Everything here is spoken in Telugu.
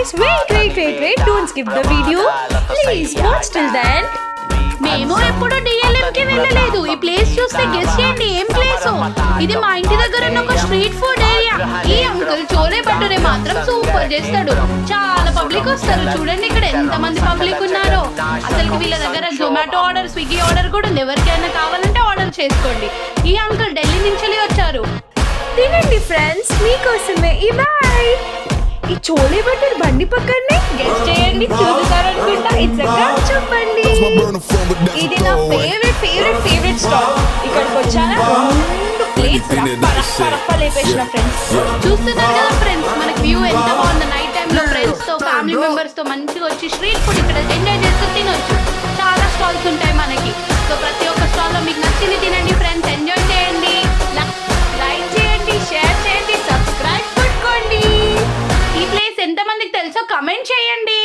guys, wait, wait, wait, wait. Don't skip the video. Please watch till the end. మేము ఎప్పుడు డిఎల్ఎం కి వెళ్ళలేదు. ఈ ప్లేస్ చూస్తే గెస్ట్ చేయండి. ఏం ప్లేస్ ఇది మా ఇంటి దగ్గర ఉన్న ఒక స్ట్రీట్ ఫుడ్ ఏరియా ఈ అంకుల్ చోలే భటూరే మాత్రం సూపర్ చేస్తాడు. చాలా పబ్లిక్ వస్తారు. చూడండి ఇక్కడ ఎంత మంది పబ్లిక్ ఉన్నారో. అసలు వీళ్ళ దగ్గర జొమాటో ఆర్డర్ స్విగ్గీ ఆర్డర్ కూడా ఉంది. ఎవరికైనా కావాలంటే ఆర్డర్ చేసుకోండి. ఈ అంకుల్ ఢిల్లీ నుంచి వచ్చారు. తినండి ఫ్రెండ్స్ మీకోసమే. ఈ బాయ్ ఈ చోలే బటర్ బండి పక్కనే గెస్ట్ చేయండి చూస్తారనుకుంటా ఇట్స్ చెప్పండి ఇది నా ఫేవరెట్ ఫేవరెట్ ఫేవరెట్ స్టాల్ ఇక్కడికి వచ్చానా రెండు ప్లేట్స్ రప్ప రప్ప రప్ప లేపేసిన ఫ్రెండ్స్ చూస్తున్నారు కదా ఫ్రెండ్స్ మనకి వ్యూ ఎంత బాగుంది నైట్ టైం లో ఫ్రెండ్స్తో ఫ్యామిలీ మెంబర్స్తో మంచిగా వచ్చి స్ట్రీట్ ఫుడ్ ఇక్కడ ఎంజాయ్ మందికి తెలుసో కమెంట్ చేయండి.